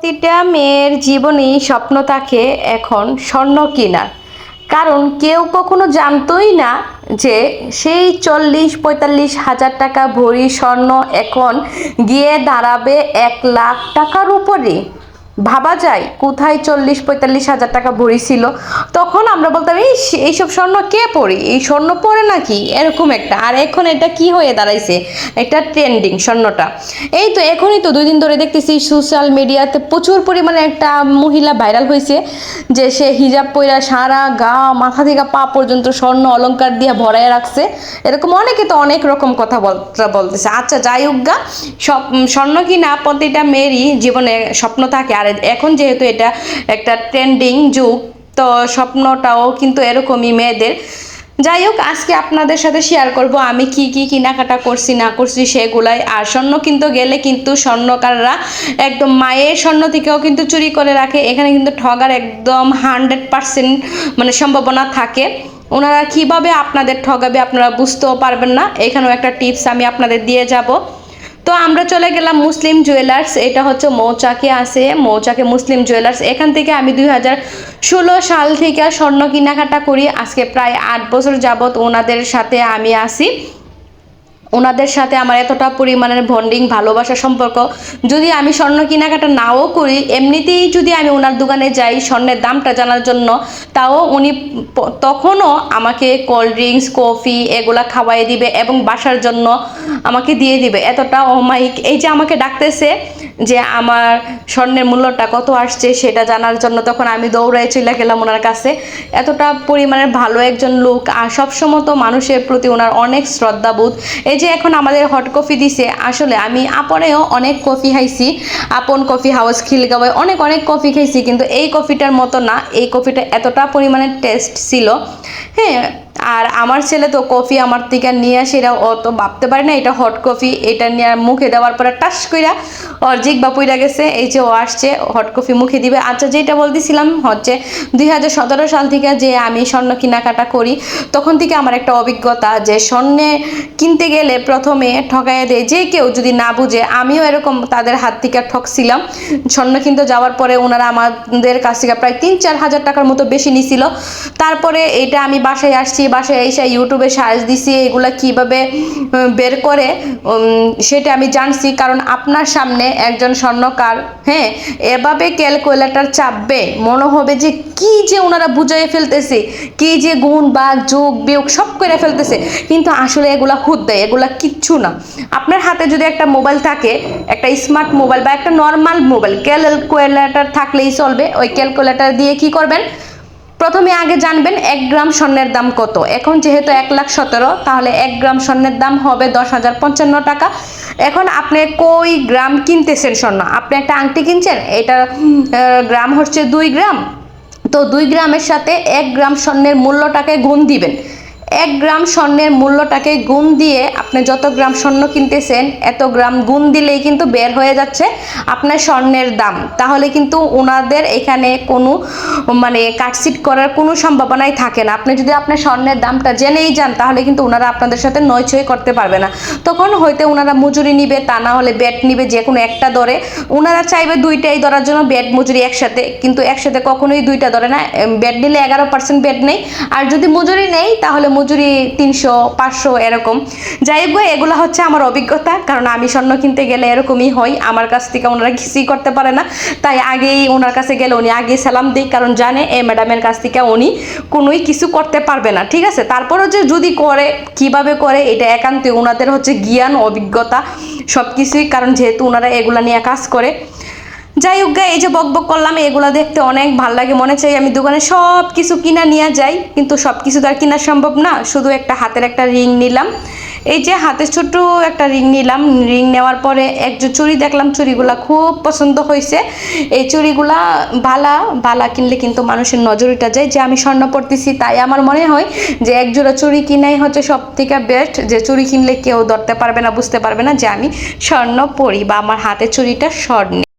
প্রতিটা মেয়ের জীবনেই স্বপ্ন থাকে এখন স্বর্ণ কেনার। কারণ কেউ কখনো জানতোই না যে সেই চল্লিশ পঁয়তাল্লিশ হাজার টাকা ভরি স্বর্ণ এখন গিয়ে দাঁড়াবে এক লাখ টাকার উপরে। ভাবা যায় কোথায় চল্লিশ, পঁয়তাল্লিশ হাজার টাকা ভরি ছিল। তখন আমরা বলতাম এই এইসব স্বর্ণ কে পড়ি? এই স্বর্ণ পরে নাকি? এরকম একটা। আর এখন এটা কি হয়ে দাঁড়াইছে? এটা ট্রেন্ডিং স্বর্ণটা। এই তো এখনই তো দুই দিন ধরে দেখতেছি সোশ্যাল মিডিয়াতে প্রচুর পরিমাণে একটা মহিলা ভাইরাল হয়েছে, যে সে হিজাব পইরা সারা গা, মাথা থেকে পা পর্যন্ত স্বর্ণ অলংকার দিয়ে ভরায় রাখছে। এরকম অনেকে তো অনেক রকম কথা বল- বলতেছে। আচ্ছা যাই হোক গা, সব, স্বর্ণ কিনা প্রতিটা মেয়েরই জীবনে স্বপ্ন থাকে। আর এখন যেহেতু এটা একটা ট্রেন্ডিং যুগ, তো স্বপ্নটাও কিন্তু এরকমই মেয়েদের। যাই হোক, আজকে আপনাদের সাথে শেয়ার করব আমি কি কি কেনাকাটা করছি, না করছি সেগুলাই। আর স্বর্ণ কিন্তু গেলে কিন্তু স্বর্ণকাররা একদম মায়ের স্বর্ণ থেকেও কিন্তু চুরি করে রাখে। এখানে কিন্তু ঠগার একদম হান্ড্রেড পার্সেন্ট মানে সম্ভাবনা থাকে। ওনারা কীভাবে আপনাদের ঠগাবে আপনারা বুঝতেও পারবেন না। এখানেও একটা টিপস আমি আপনাদের দিয়ে যাব। তো আমরা চলে গেলাম মুসলিম জুয়েলার্স এটা হচ্ছে মৌচাকে আছে, মৌচাকে মুসলিম জুয়েলার্স এখান থেকে আমি দুই হাজার ষোলো সাল থেকে স্বর্ণ কেনাকাটা করি। আজকে প্রায় আট বছর যাবত ওনাদের সাথে আমি আসি ওনাদের সাথে আমার এতটা পরিমাণের বন্ডিং ভালোবাসা সম্পর্ক। যদি আমি স্বর্ণ কেনাকাটা নাও করি, এমনিতেই যদি আমি ওনার দোকানে যাই স্বর্ণের দামটা জানার জন্য, তাও উনি তখনও আমাকে কোল্ড ড্রিঙ্কস কফি এগুলা খাওয়াই দিবে এবং বাসার জন্য আমাকে দিয়ে দিবে। এতটা অমায়িক এই যে আমাকে ডাকতেছে যে আমার স্বর্ণের মূল্যটা কত আসছে সেটা জানার জন্য তখন আমি দৌড়ায় চলে গেলাম ওনার কাছে। এতটা পরিমাণের ভালো একজন লোক আর সবসময় তো মানুষের প্রতি ওনার অনেক শ্রদ্ধাবোধ। এই যে এখন আমাদের হট কফি দিছে, আসলে আমি আপনেও অনেক কফি খাইছি। আপন কফি হাউস খিলগাঁওয়ে অনেক অনেক কফি খাইছি, কিন্তু এই কফিটার মতো না। এই কফিটা এতটা পরিমাণে টেস্ট ছিল। হ্যাঁ আর আমার ছেলে তো কফি আমার থেকে নিয়ে আসে এটা অত ভাবতে পারে না এটা হট কফি এটা নিয়ে মুখে দেওয়ার পরে টাস কইরা ওর জিগ বা পইরা গেছে, এই যে ও আসছে হট কফি মুখে দিবে। আচ্ছা যেটা বলতেছিলাম হচ্ছে দুই হাজার সতেরো সাল থেকে যে আমি স্বর্ণ কেনাকাটা করি, তখন থেকে আমার একটা অভিজ্ঞতা যে স্বর্ণে কিনতে গেলে প্রথমে ঠকাইয়া দেয়। যে কেউ যদি না বুঝে, আমিও এরকম তাদের হাত থেকে ঠকছিলাম। স্বর্ণ কিনতে যাওয়ার পরে ওনারা আমাদের কাছ থেকে প্রায় তিন চার হাজার টাকার মতো বেশি নিছিল। তারপরে এটা আমি বাসায় আসছি বাসায় এসে ইউটিউবে সার্চ দিছি, এগুলা কীভাবে বের করে সেটা আমি জানছি কারণ আপনার সামনে একজন স্বর্ণকার হ্যাঁ এভাবে ক্যালকুলেটার চাপবে, মনে হবে যে কি যে ওনারা বুঝাই ফেলতেছে, কি যে গুণ বা যোগ, বিয়োগ সব করে ফেলতেছে, কিন্তু আসলে এগুলা হুদ দেয়, এগুলা কিচ্ছু না। আপনার হাতে যদি একটা মোবাইল থাকে, একটা স্মার্ট মোবাইল বা একটা নর্মাল মোবাইল ক্যালকুলেটার থাকলেই চলবে, ওই ক্যালকুলেটার দিয়ে কি করবেন? প্রথমে আগে জানবেন এক গ্রাম স্বর্ণের দাম কত। এখন যেহেতু এক লাখ সতেরো, তাহলে এক গ্রাম স্বর্ণের দাম হবে দশ হাজার পঞ্চান্ন টাকা। এখন আপনি কই গ্রাম কিনতেছেন স্বর্ণ? আপনি একটা আংটি কিনছেন এটা গ্রাম হচ্ছে দুই গ্রাম। তো দুই গ্রামের সাথে এক গ্রাম স্বর্ণের মূল্যটাকে গুণ দিবেন। এক গ্রাম স্বর্ণের মূল্যটাকে গুণ দিয়ে আপনি যত গ্রাম স্বর্ণ কিনতেছেন, এত গ্রাম গুণ দিলেই কিন্তু বের হয়ে যাচ্ছে আপনার স্বর্ণের দাম। তাহলে কিন্তু ওনাদের এখানে কোনো মানে কাটছিট করার কোনো সম্ভাবনাই থাকে না। আপনি যদি আপনার স্বর্ণের দামটা জেনেই যান, তাহলে কিন্তু ওনারা আপনাদের সাথে নয়ছয় করতে পারবে না। তখন হয়তো ওনারা মজুরি নিবে, তা না হলে বেড নিবে, যে কোনো একটা দরে। ওনারা চাইবে দুইটাই ধরার জন্য বেড মজুরি একসাথে। কিন্তু একসাথে কখনোই দুইটা ধরে না। বেড নিলে এগারো পার্সেন্ট বেড নেই। আর যদি মজুরি নেই, তাহলে মজুরি তিনশো, পাঁচশো এরকম। যাই হোক এগুলো হচ্ছে আমার অভিজ্ঞতা, কারণ আমি স্বর্ণ কিনতে গেলে এরকমই হয় আমার কাছ থেকে ওনারা কিছুই করতে পারে না। তাই আগেই ওনার কাছে গেলে উনি আগে সালাম দিই কারণ জানে এই ম্যাডামের কাছ থেকে উনি কোনোই কিছু করতে পারবে না, ঠিক আছে? তারপরও যে যদি করে, কীভাবে করে, এটা একান্তই ওনাদের হচ্ছে জ্ঞান, অভিজ্ঞতা সব কিছুই কারণ যেহেতু ওনারা এগুলা নিয়ে কাজ করে যাই হোক এই যে বক বক করলাম, এগুলো দেখতে অনেক ভালো লাগে। মনে চাই আমি দোকানে সব কিছু কিনা নিয়ে যাই, কিন্তু সব কিছু তো আর কিনা সম্ভব না। শুধু একটা হাতের একটা রিং নিলাম। এই যে হাতে ছোট একটা রিং নিলাম। রিং নেওয়ার পরে এক যে চুড়ি দেখলাম, চুড়িগুলা খুব পছন্দ হয়েছে। এই চুড়িগুলা বালা বালা কিনলে কিন্তু মানুষের নজরিটা যায় যে আমি স্বর্ণ পড়তেছি তাই আমার মনে হয় যে এক জোড়া চুড়ি কিনাই হচ্ছে সব থেকে বেস্ট যে চুড়ি কিনলে কেউ ধরতে পারবে না, বুঝতে পারবে না যে আমি স্বর্ণ পড়ি বা আমার হাতে চুড়িটা স্বর্ণ